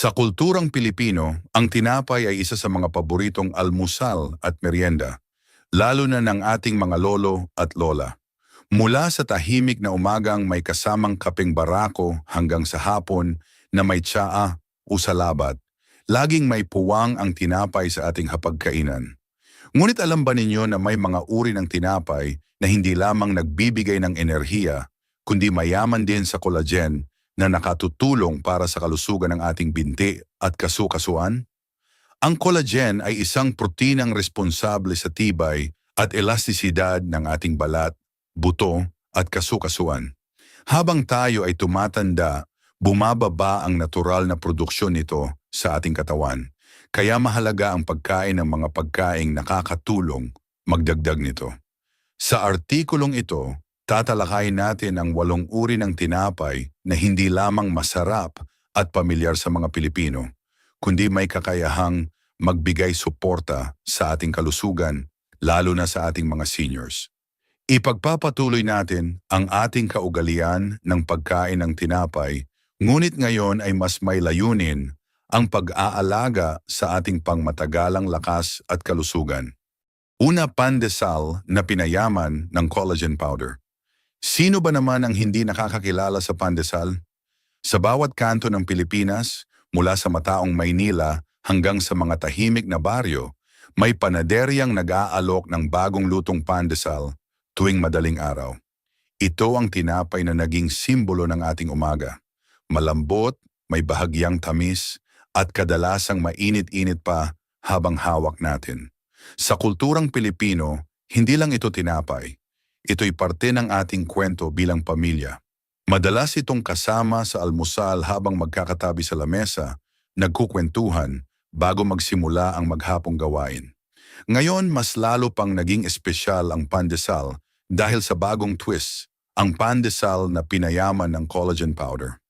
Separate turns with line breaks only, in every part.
Sa kulturang Pilipino, ang tinapay ay isa sa mga paboritong almusal at merienda, lalo na ng ating mga lolo at lola. Mula sa tahimik na umagang may kasamang kapeng barako hanggang sa hapon na may tsaa o salabat, laging may puwang ang tinapay sa ating hapagkainan. Ngunit alam ba ninyo na may mga uri ng tinapay na hindi lamang nagbibigay ng enerhiya, kundi mayaman din sa collagen na nakatutulong para sa kalusugan ng ating binti at kasukasuan? Ang collagen ay isang proteinang responsable sa tibay at elastisidad ng ating balat, buto at kasukasuan. Habang tayo ay tumatanda, bumababa ang natural na produksyon nito sa ating katawan. Kaya mahalaga ang pagkain ng mga pagkaing nakakatulong magdagdag nito. Sa artikulong ito, tatalakayin natin ang walong uri ng tinapay na hindi lamang masarap at pamilyar sa mga Pilipino, kundi may kakayahang magbigay suporta sa ating kalusugan, lalo na sa ating mga seniors. Ipagpapatuloy natin ang ating kaugalian ng pagkain ng tinapay, ngunit ngayon ay mas may layunin ang pag-aalaga sa ating pangmatagalang lakas at kalusugan. Una pandesal na pinayaman ng collagen powder. Sino ba naman ang hindi nakakakilala sa pandesal? Sa bawat kanto ng Pilipinas, mula sa mataong Maynila hanggang sa mga tahimik na baryo, may panaderyang nag-aalok ng bagong lutong pandesal tuwing madaling araw. Ito ang tinapay na naging simbolo ng ating umaga. Malambot, may bahagyang tamis, at kadalasang mainit-init pa habang hawak natin. Sa kulturang Pilipino, hindi lang ito tinapay. Ito'y parte ng ating kwento bilang pamilya. Madalas itong kasama sa almusal habang magkakatabi sa lamesa, nagkukwentuhan bago magsimula ang maghapong gawain. Ngayon, mas lalo pang naging espesyal ang pandesal dahil sa bagong twist, ang pandesal na pinayaman ng collagen powder.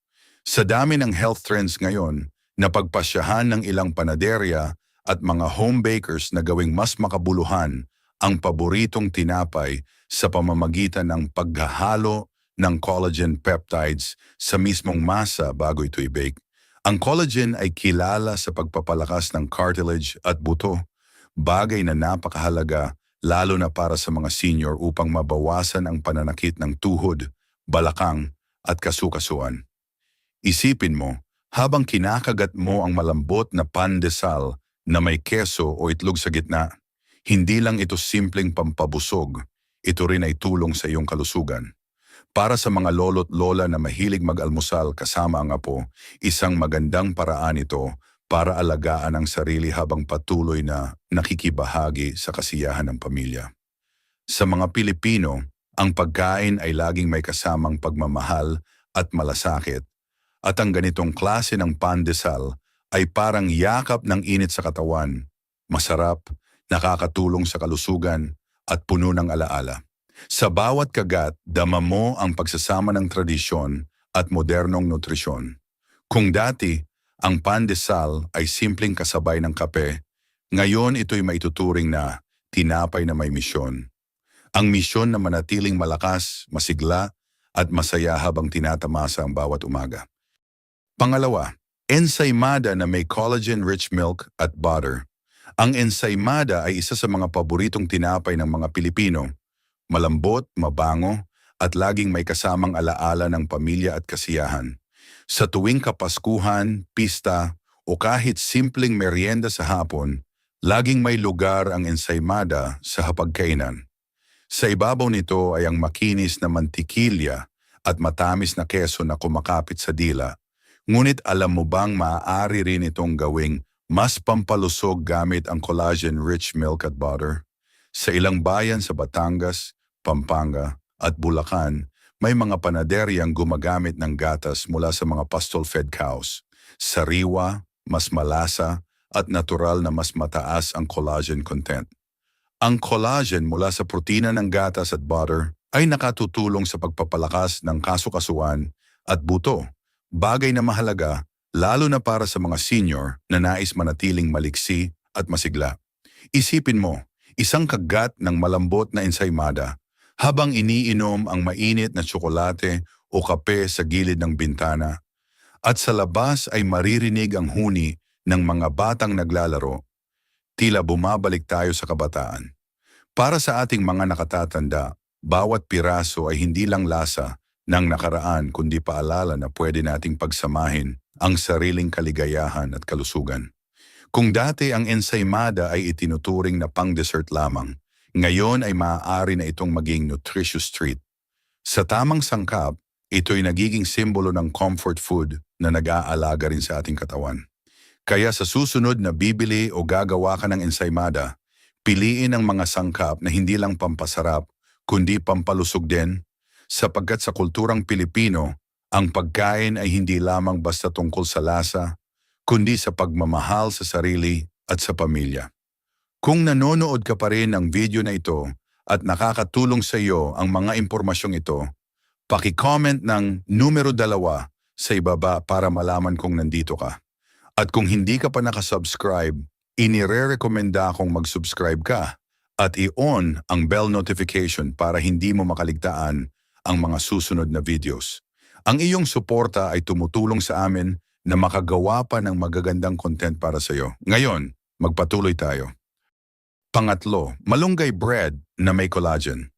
Sa dami ng health trends ngayon, napagpasyahan ng ilang panaderya at mga home bakers na gawing mas makabuluhan ang paboritong tinapay sa pamamagitan ng paghahalo ng collagen peptides sa mismong masa bago ito i-bake. Ang collagen ay kilala sa pagpapalakas ng cartilage at buto, bagay na napakahalaga lalo na para sa mga senior upang mabawasan ang pananakit ng tuhod, balakang at kasukasuan. Isipin mo, habang kinakagat mo ang malambot na pandesal na may keso o itlog sa gitna, hindi lang ito simpleng pampabusog, ito rin ay tulong sa iyong kalusugan. Para sa mga lolo't lola na mahilig mag-almusal kasama ang apo, isang magandang paraan ito para alagaan ang sarili habang patuloy na nakikibahagi sa kasiyahan ng pamilya. Sa mga Pilipino, ang pagkain ay laging may kasamang pagmamahal at malasakit, at ang ganitong klase ng pandesal ay parang yakap ng init sa katawan, masarap, nakakatulong sa kalusugan at puno ng alaala. Sa bawat kagat, dama mo ang pagsasama ng tradisyon at modernong nutrisyon. Kung dati, ang pandesal ay simpleng kasabay ng kape, ngayon ito'y maituturing na tinapay na may misyon. Ang misyon na manatiling malakas, masigla, at masaya habang tinatamasa ang bawat umaga. Pangalawa, ensaymada na may collagen-rich milk at butter. Ang ensaymada ay isa sa mga paboritong tinapay ng mga Pilipino. Malambot, mabango, at laging may kasamang alaala ng pamilya at kasiyahan. Sa tuwing kapaskuhan, pista, o kahit simpleng merienda sa hapon, laging may lugar ang ensaymada sa hapagkainan. Sa ibabaw nito ay ang makinis na mantikilya at matamis na keso na kumakapit sa dila. Ngunit alam mo bang maaari rin itong gawing mas pampalusog gamit ang collagen-rich milk at butter. Sa ilang bayan sa Batangas, Pampanga at Bulacan, may mga panaderyang gumagamit ng gatas mula sa mga pasture-fed cows. Sariwa, mas malasa, at natural na mas mataas ang collagen content. Ang collagen mula sa protina ng gatas at butter ay nakatutulong sa pagpapalakas ng kasukasuan at buto, bagay na mahalaga lalo na para sa mga senior na nais manatiling maliksi at masigla. Isipin mo, isang kagat ng malambot na ensaymada habang iniinom ang mainit na tsokolate o kape sa gilid ng bintana. at sa labas ay maririnig ang huni ng mga batang naglalaro, tila bumabalik tayo sa kabataan. Para sa ating mga nakatatanda, bawat piraso ay hindi lang lasa ng nakaraan kundi paalala na pwede nating pagsamahin ang sariling kaligayahan at kalusugan. Kung dati ang ensaymada ay itinuturing na pang-dessert lamang, ngayon ay maaari na itong maging nutritious treat. Sa tamang sangkap, ito'y nagiging simbolo ng comfort food na nag-aalaga rin sa ating katawan. Kaya sa susunod na bibili o gagawa ka ng ensaymada, piliin ang mga sangkap na hindi lang pampasarap, kundi pampalusog din, sapagkat sa kulturang Pilipino, ang pagkain ay hindi lamang basta tungkol sa lasa, kundi sa pagmamahal sa sarili at sa pamilya. Kung nanonood ka pa rin ng video na ito at nakakatulong sa iyo ang mga impormasyong ito, paki-comment ng numero dalawa sa ibaba para malaman kung nandito ka. At kung hindi ka pa nakasubscribe, inire-recommenda akong mag-subscribe ka at i-on ang bell notification para hindi mo makaligtaan ang mga susunod na videos. Ang iyong suporta ay tumutulong sa amin na makagawa pa ng magagandang content para sa iyo. Ngayon, magpatuloy tayo. Pangatlo, malunggay bread na may collagen.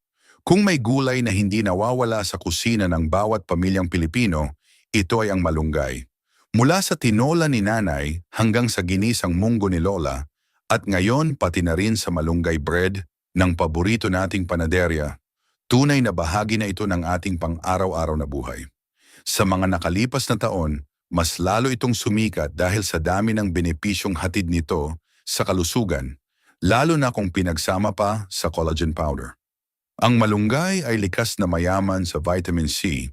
Kung may gulay na hindi nawawala sa kusina ng bawat pamilyang Pilipino, ito ay ang malunggay. Mula sa tinola ni nanay hanggang sa ginisang munggo ni lola, at ngayon pati na rin sa malunggay bread ng paborito nating panaderya, tunay na bahagi na ito ng ating pang-araw-araw na buhay. Sa mga nakalipas na taon, mas lalo itong sumikat dahil sa dami ng benepisyong hatid nito sa kalusugan, lalo na kung pinagsama pa sa collagen powder. Ang malunggay ay likas na mayaman sa vitamin C,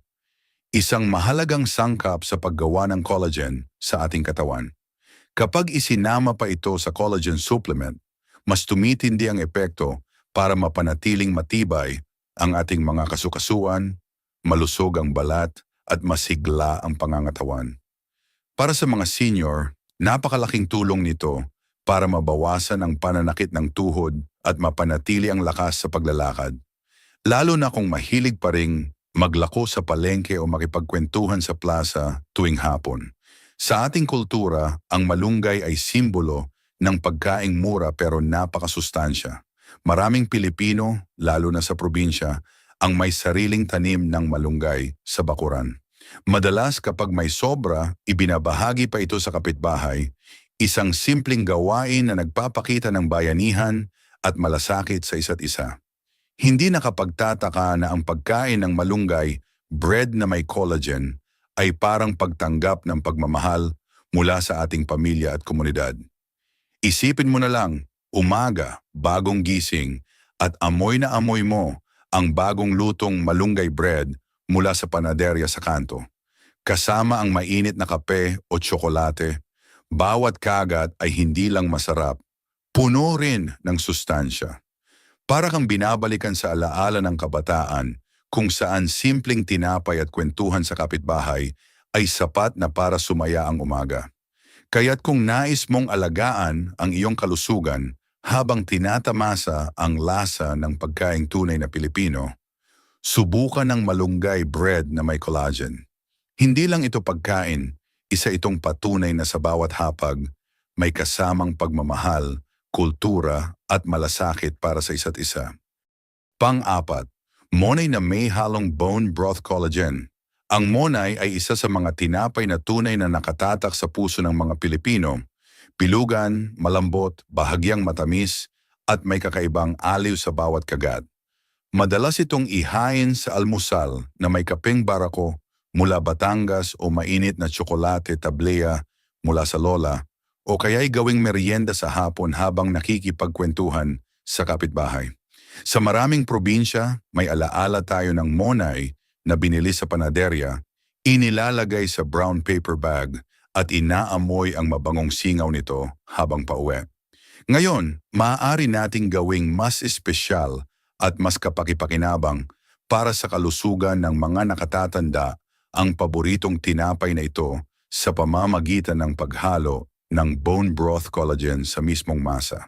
isang mahalagang sangkap sa paggawa ng collagen sa ating katawan. Kapag isinama pa ito sa collagen supplement, mas tumitindi ang epekto para mapanatiling matibay ang ating mga kasukasuan, malusog ang balat, at masigla ang pangangatawan. Para sa mga senior, napakalaking tulong nito para mabawasan ang pananakit ng tuhod at mapanatili ang lakas sa paglalakad. Lalo na kung mahilig pa ring maglako sa palengke o makipagkwentuhan sa plaza tuwing hapon. Sa ating kultura, ang malunggay ay simbolo ng pagkaing mura pero napakasustansya. Maraming Pilipino, lalo na sa probinsya, ang may sariling tanim ng malunggay sa bakuran. Madalas kapag may sobra, ibinabahagi pa ito sa kapitbahay, isang simpleng gawain na nagpapakita ng bayanihan at malasakit sa isa't isa. Hindi nakapagtataka na ang pagkain ng malunggay, bread na may collagen, ay parang pagtanggap ng pagmamahal mula sa ating pamilya at komunidad. Isipin mo na lang, umaga, bagong gising, at amoy na amoy mo ang bagong lutong malunggay bread mula sa panaderya sa kanto. Kasama ang mainit na kape o tsokolate, bawat kagat ay hindi lang masarap, puno rin ng sustansya. Para kang binabalikan sa alaala ng kabataan kung saan simpleng tinapay at kwentuhan sa kapitbahay ay sapat na para sumaya ang umaga. Kaya't kung nais mong alagaan ang iyong kalusugan habang tinatamasa ang lasa ng pagkaing tunay na Pilipino, subukan ng malunggay bread na may collagen. Hindi lang ito pagkain, isa itong patunay na sa bawat hapag, may kasamang pagmamahal, kultura at malasakit para sa isa't isa. Pang-apat, monay na may halong bone broth collagen. Ang monay ay isa sa mga tinapay na tunay na nakatatak sa puso ng mga Pilipino. Pilugan, malambot, bahagyang matamis, at may kakaibang aliw sa bawat kagat. Madalas itong ihain sa almusal na may kapeng barako mula Batangas o mainit na tsokolate tablea mula sa lola o kaya'y gawing merienda sa hapon habang nakikipagkwentuhan sa kapitbahay. Sa maraming probinsya, may alaala tayo ng monay na binili sa panaderya, inilalagay sa brown paper bag at inaamoy ang mabangong singaw nito habang pauwi. Ngayon, maaari nating gawing mas espesyal at mas kapakipakinabang para sa kalusugan ng mga nakatatanda ang paboritong tinapay na ito sa pamamagitan ng paghalo ng bone broth collagen sa mismong masa.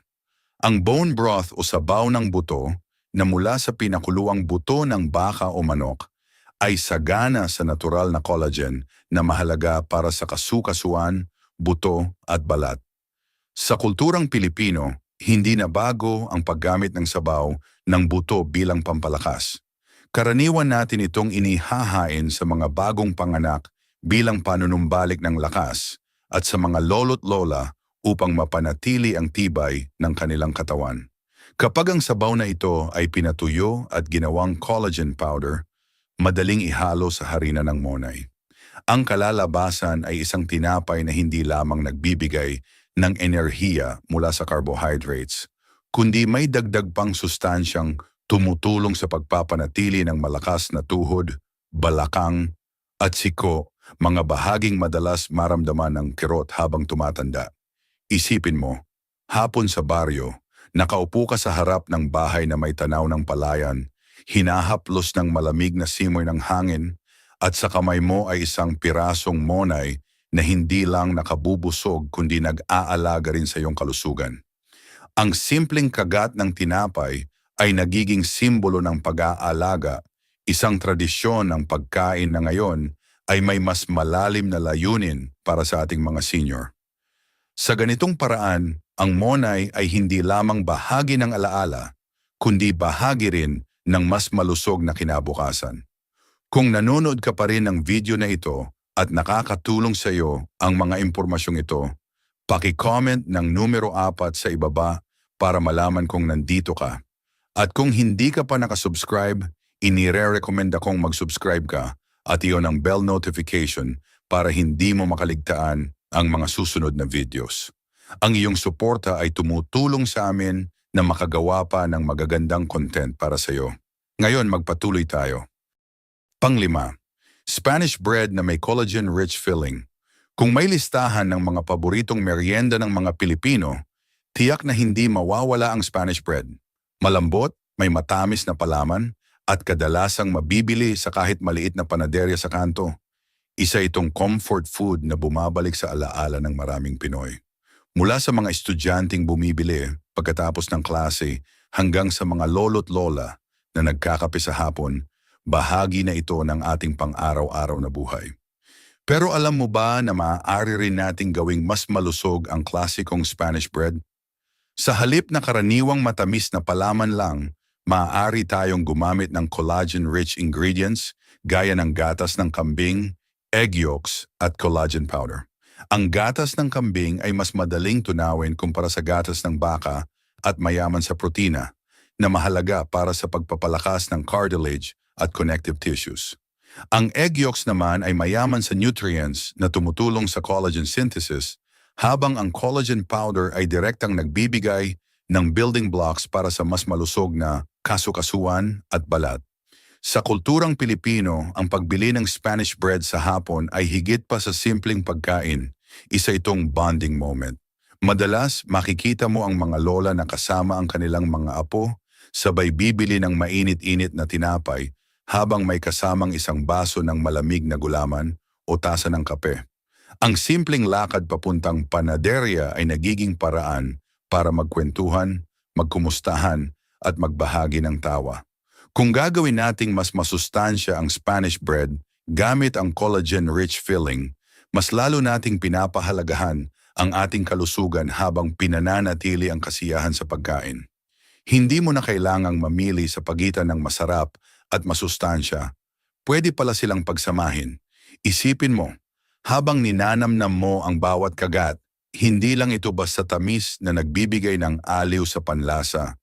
Ang bone broth o sabaw ng buto na mula sa pinakuluang buto ng baka o manok ay sagana sa natural na collagen na mahalaga para sa kasukasuan, buto at balat. Sa kulturang Pilipino, hindi na bago ang paggamit ng sabaw ng buto bilang pampalakas. Karaniwan natin itong inihahain sa mga bagong panganak bilang panunumbalik ng lakas at sa mga lolo't lola upang mapanatili ang tibay ng kanilang katawan. Kapag ang sabaw na ito ay pinatuyo at ginawang collagen powder, madaling ihalo sa harina ng monay. Ang kalalabasan ay isang tinapay na hindi lamang nagbibigay ng enerhiya mula sa carbohydrates, kundi may dagdag pang sustansyang tumutulong sa pagpapanatili ng malakas na tuhod, balakang, at siko, mga bahaging madalas maramdaman ng kirot habang tumatanda. Isipin mo, hapon sa baryo, nakaupo ka sa harap ng bahay na may tanaw ng palayan, hinahaplos ng malamig na simoy ng hangin, at sa kamay mo ay isang pirasong monay na hindi lang nakabubusog kundi nag-aalaga rin sa iyong kalusugan. Ang simpleng kagat ng tinapay ay nagiging simbolo ng pag-aalaga, isang tradisyon ng pagkain na ngayon ay may mas malalim na layunin para sa ating mga senior. Sa ganitong paraan, ang monay ay hindi lamang bahagi ng alaala, kundi bahagi rin ng mas malusog na kinabukasan. Kung nanonood ka pa rin ng video na ito at nakakatulong sa iyo ang mga impormasyong ito, paki-comment ng numero 4 sa ibaba para malaman kung nandito ka. At kung hindi ka pa nakasubscribe, inire-recommend akong mag-subscribe ka at iyon ang bell notification para hindi mo makaligtaan ang mga susunod na videos. Ang iyong suporta ay tumutulong sa amin na makagawa pa ng magagandang content para sa iyo. Ngayon magpatuloy tayo. Panglima, Spanish bread na may collagen-rich filling. Kung may listahan ng mga paboritong merienda ng mga Pilipino, tiyak na hindi mawawala ang Spanish bread. Malambot, may matamis na palaman, at kadalasang mabibili sa kahit maliit na panaderya sa kanto. Isa itong comfort food na bumabalik sa alaala ng maraming Pinoy. Mula sa mga estudyanteng bumibili pagkatapos ng klase hanggang sa mga lolo't lola na nagkakape sa hapon, bahagi na ito ng ating pang-araw-araw na buhay. Pero alam mo ba na maaari rin nating gawing mas malusog ang klasikong Spanish bread? Sa halip na karaniwang matamis na palaman lang, maaari tayong gumamit ng collagen-rich ingredients gaya ng gatas ng kambing, egg yolks at collagen powder. Ang gatas ng kambing ay mas madaling tunawin kumpara sa gatas ng baka at mayaman sa protina na mahalaga para sa pagpapalakas ng cartilage at connective tissues. Ang egg yolks naman ay mayaman sa nutrients na tumutulong sa collagen synthesis habang ang collagen powder ay direktang nagbibigay ng building blocks para sa mas malusog na kasukasuan at balat. Sa kulturang Pilipino, ang pagbili ng Spanish bread sa hapon ay higit pa sa simpleng pagkain. Isa itong bonding moment. Madalas, makikita mo ang mga lola na kasama ang kanilang mga apo, sabay bibili ng mainit-init na tinapay habang may kasamang isang baso ng malamig na gulaman o tasa ng kape. Ang simpleng lakad papuntang panaderya ay nagiging paraan para magkwentuhan, magkumustahan at magbahagi ng tawa. Kung gagawin nating mas masustansya ang Spanish bread gamit ang collagen-rich filling, mas lalo nating pinapahalagahan ang ating kalusugan habang pinananatili ang kasiyahan sa pagkain. Hindi mo na kailangang mamili sa pagitan ng masarap at masustansya. Pwede pala silang pagsamahin. Isipin mo, habang ninanamnam mo ang bawat kagat, hindi lang ito basta tamis na nagbibigay ng aliw sa panlasa,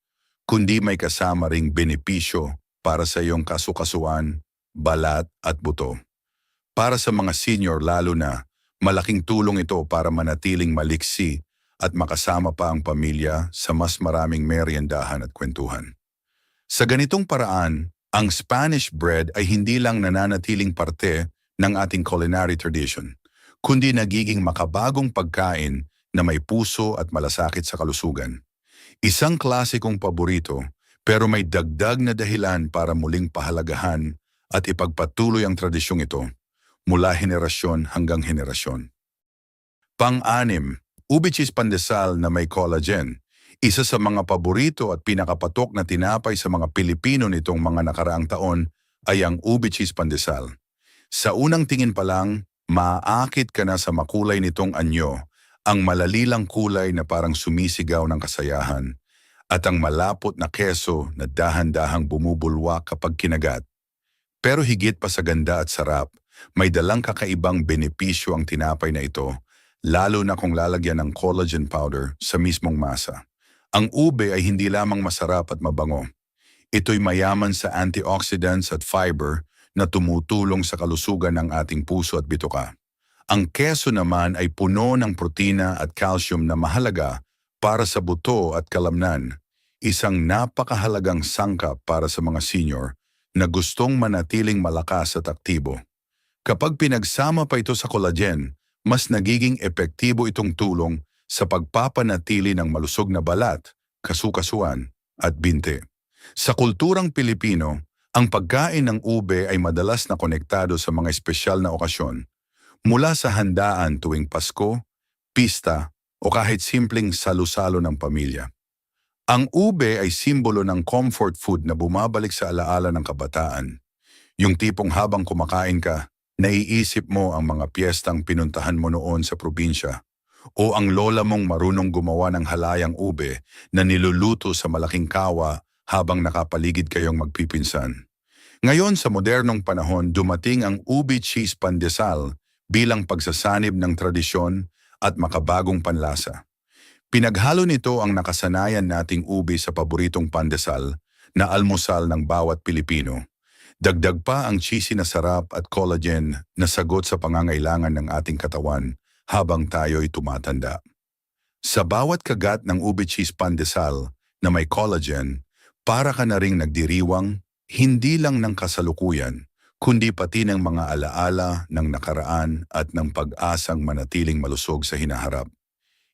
kundi may kasama ring benepisyo para sa iyong kasukasuan, balat at buto. Para sa mga senior lalo na, malaking tulong ito para manatiling maliksi at makasama pa ang pamilya sa mas maraming meriendahan at kwentuhan. Sa ganitong paraan, ang Spanish bread ay hindi lang nananatiling parte ng ating culinary tradition, kundi nagiging makabagong pagkain na may puso at malasakit sa kalusugan. Isang klasikong paborito pero may dagdag na dahilan para muling pahalagahan at ipagpatuloy ang tradisyong ito mula henerasyon hanggang henerasyon. Pang-anim, ube cheese pandesal na may collagen, isa sa mga paborito at pinakapatok na tinapay sa mga Pilipino nitong mga nakaraang taon ay ang ube cheese pandesal. Sa unang tingin pa lang, maaakit ka na sa makulay nitong anyo, ang malalilang kulay na parang sumisigaw ng kasayahan, at ang malapot na keso na dahan-dahang bumubulwak kapag kinagat. Pero higit pa sa ganda at sarap, may dalang kakaibang benepisyo ang tinapay na ito, lalo na kung lalagyan ng collagen powder sa mismong masa. Ang ube ay hindi lamang masarap at mabango. Ito'y mayaman sa antioxidants at fiber na tumutulong sa kalusugan ng ating puso at bituka. Ang keso naman ay puno ng protina at calcium na mahalaga para sa buto at kalamnan, isang napakahalagang sangkap para sa mga senior na gustong manatiling malakas at aktibo. Kapag pinagsama pa ito sa collagen, mas nagiging epektibo itong tulong sa pagpapanatili ng malusog na balat, kasukasuan at binte. Sa kulturang Pilipino, ang pagkain ng ube ay madalas na konektado sa mga espesyal na okasyon, mula sa handaan tuwing Pasko, pista o kahit simpleng salusalo ng pamilya. Ang ube ay simbolo ng comfort food na bumabalik sa alaala ng kabataan. Yung tipong habang kumakain ka, naiisip mo ang mga piyestang pinuntahan mo noon sa probinsya o ang lola mong marunong gumawa ng halayang ube na niluluto sa malaking kawa habang nakapaligid kayong magpipinsan. Ngayon sa modernong panahon, dumating ang ube cheese pandesal bilang pagsasanib ng tradisyon at makabagong panlasa. Pinaghalo nito ang nakasanayan nating ube sa paboritong pandesal na almusal ng bawat Pilipino. Dagdag pa ang cheesy na sarap at collagen na sagot sa pangangailangan ng ating katawan habang tayo'y tumatanda. Sa bawat kagat ng ube cheese pandesal na may collagen, para ka na ring nagdiriwang hindi lang ng kasalukuyan, kundi pati ng mga alaala ng nakaraan at ng pag-asang manatiling malusog sa hinaharap.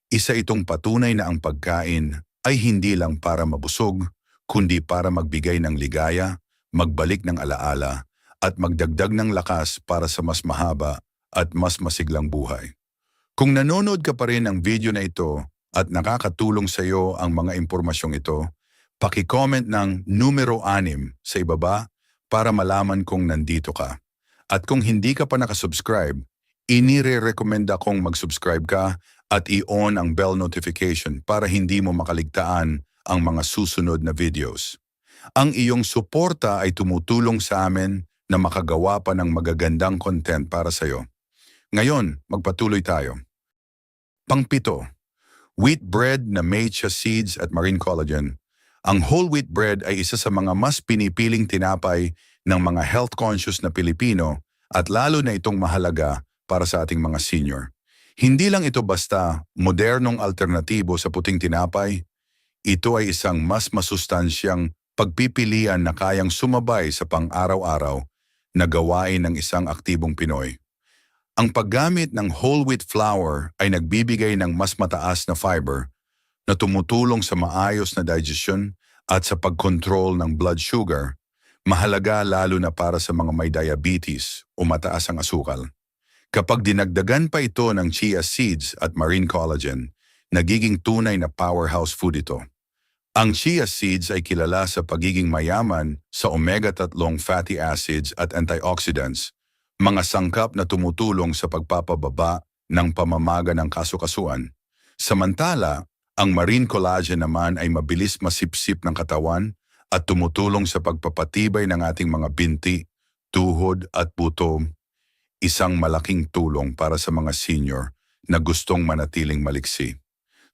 Isa itong patunay na ang pagkain ay hindi lang para mabusog, kundi para magbigay ng ligaya, magbalik ng alaala, at magdagdag ng lakas para sa mas mahaba at mas masiglang buhay. Kung nanonood ka pa rin ng video na ito at nakakatulong sa iyo ang mga impormasyong ito, paki-comment ng numero 6 sa ibaba para malaman kung nandito ka. At kung hindi ka pa nakasubscribe, inire-recommenda kong mag-subscribe ka at i-on ang bell notification para hindi mo makaligtaan ang mga susunod na videos. Ang iyong suporta ay tumutulong sa amin na makagawa pa ng magagandang content para sa iyo. Ngayon, magpatuloy tayo. Pangpito, wheat bread na may chia seeds at marine collagen. Ang whole wheat bread ay isa sa mga mas pinipiling tinapay ng mga health-conscious na Pilipino at lalo na itong mahalaga para sa ating mga senior. Hindi lang ito basta modernong alternatibo sa puting tinapay, ito ay isang mas masustansyang pagpipilian na kayang sumabay sa pang-araw-araw na gawain ng isang aktibong Pinoy. Ang paggamit ng whole wheat flour ay nagbibigay ng mas mataas na fiber na tumutulong sa maayos na digestion at sa pagkontrol ng blood sugar, mahalaga lalo na para sa mga may diabetes o mataas ang asukal. Kapag dinagdagan pa ito ng chia seeds at marine collagen, nagiging tunay na powerhouse food ito. Ang chia seeds ay kilala sa pagiging mayaman sa omega-3 fatty acids at antioxidants, mga sangkap na tumutulong sa pagpapababa ng pamamaga ng kasukasuan. Samantala, ang marine collagen naman ay mabilis masipsip ng katawan at tumutulong sa pagpapatibay ng ating mga binti, tuhod at buto. Isang malaking tulong para sa mga senior na gustong manatiling maliksi.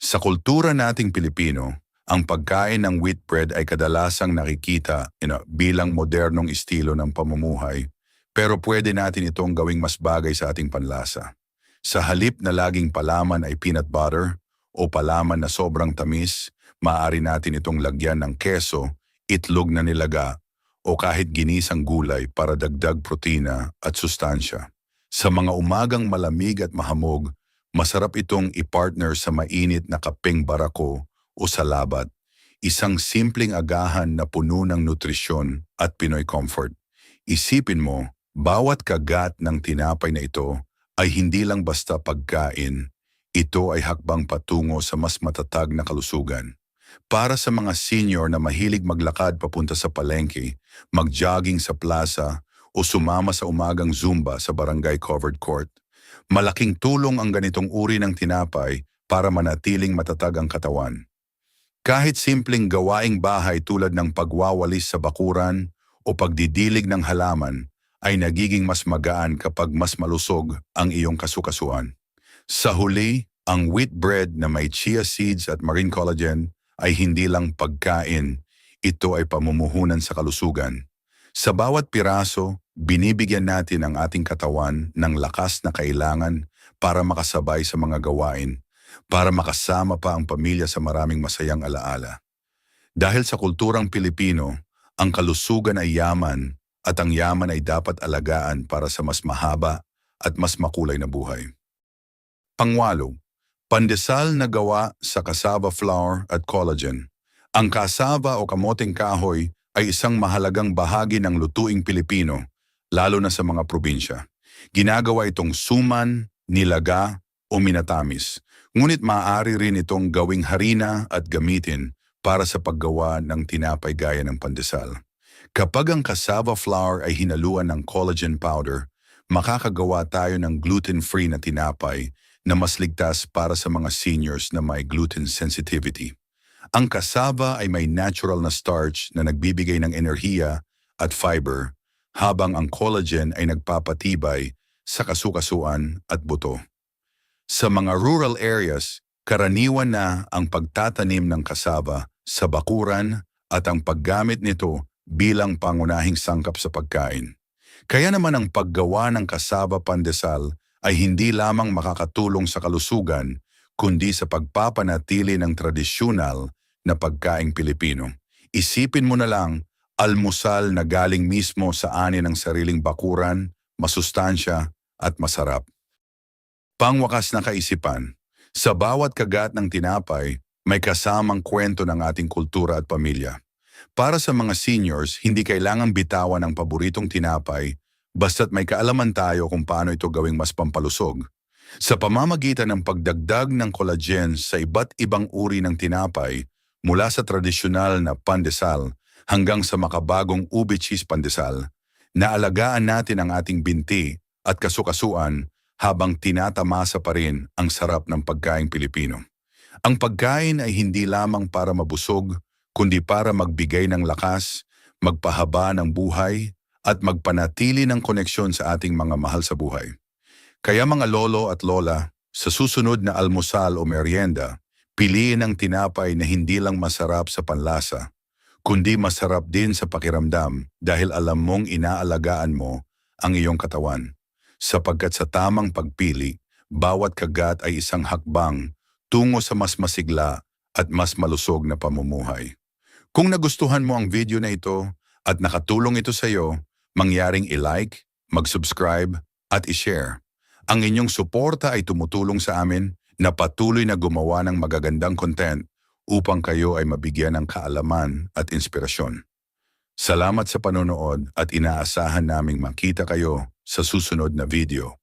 Sa kultura nating Pilipino, ang pagkain ng wheat bread ay kadalasang nakikita you know, bilang modernong estilo ng pamumuhay, pero pwede natin itong gawing mas bagay sa ating panlasa. Sa halip na laging palaman ay peanut butter o palaman na sobrang tamis, maaari natin itong lagyan ng keso, itlog na nilaga, o kahit ginisang gulay para dagdag protina at sustansya. Sa mga umagang malamig at mahamog, masarap itong ipartner sa mainit na kapeng barako o salabat, isang simpleng agahan na puno ng nutrisyon at Pinoy comfort. Isipin mo, bawat kagat ng tinapay na ito ay hindi lang basta pagkain, ito ay hakbang patungo sa mas matatag na kalusugan. Para sa mga senior na mahilig maglakad papunta sa palengke, mag-jogging sa plaza, o sumama sa umagang zumba sa barangay covered court. Malaking tulong ang ganitong uri ng tinapay para manatiling matatag ang katawan. Kahit simpleng gawaing bahay tulad ng pagwawalis sa bakuran o pagdidilig ng halaman ay nagiging mas magaan kapag mas malusog ang iyong kasukasuan. Sa huli, ang wheat bread na may chia seeds at marine collagen ay hindi lang pagkain, ito ay pamumuhunan sa kalusugan. Sa bawat piraso, binibigyan natin ang ating katawan ng lakas na kailangan para makasabay sa mga gawain, para makasama pa ang pamilya sa maraming masayang alaala. Dahil sa kulturang Pilipino, ang kalusugan ay yaman at ang yaman ay dapat alagaan para sa mas mahaba at mas makulay na buhay. Pangwalo, pandesal na gawa sa cassava flour at collagen. Ang cassava o kamoting kahoy ay isang mahalagang bahagi ng lutuing Pilipino, lalo na sa mga probinsya. Ginagawa itong suman, nilaga o minatamis, ngunit maaari rin itong gawing harina at gamitin para sa paggawa ng tinapay gaya ng pandesal. Kapag ang cassava flour ay hinaluan ng collagen powder, makakagawa tayo ng gluten-free na tinapay na mas ligtas para sa mga seniors na may gluten sensitivity. Ang cassava ay may natural na starch na nagbibigay ng enerhiya at fiber, habang ang collagen ay nagpapatibay sa kasukasuan at buto. Sa mga rural areas, karaniwan na ang pagtatanim ng cassava sa bakuran at ang paggamit nito bilang pangunahing sangkap sa pagkain. Kaya naman ang paggawa ng cassava pandesal ay hindi lamang makakatulong sa kalusugan, kundi sa pagpapanatili ng tradisyonal na pagkaing Pilipino. Isipin mo na lang, almusal na galing mismo sa ani ng sariling bakuran, masustansya at masarap. Pangwakas na kaisipan, sa bawat kagat ng tinapay, may kasamang kwento ng ating kultura at pamilya. Para sa mga seniors, hindi kailangang bitawan ang paboritong tinapay basta't may kaalaman tayo kung paano ito gawing mas pampalusog. Sa pamamagitan ng pagdagdag ng collagen sa iba't ibang uri ng tinapay, mula sa tradisyonal na pandesal hanggang sa makabagong ube cheese pandesal, naalagaan natin ang ating binti at kasukasuan habang tinatamasa pa rin ang sarap ng pagkain Pilipino. Ang pagkain ay hindi lamang para mabusog, kundi para magbigay ng lakas, magpahaba ng buhay, at magpanatili ng koneksyon sa ating mga mahal sa buhay. Kaya mga lolo at lola, sa susunod na almusal o merienda, piliin ang tinapay na hindi lang masarap sa panlasa, kundi masarap din sa pakiramdam dahil alam mong inaalagaan mo ang iyong katawan. Sapagkat sa tamang pagpili, bawat kagat ay isang hakbang tungo sa mas masigla at mas malusog na pamumuhay. Kung nagustuhan mo ang video na ito at nakatulong ito sa iyo, mangyaring i-like, mag-subscribe at i-share. Ang inyong suporta ay tumutulong sa amin na patuloy na gumawa ng magagandang content upang kayo ay mabigyan ng kaalaman at inspirasyon. Salamat sa panonood at inaasahan naming makita kayo sa susunod na video.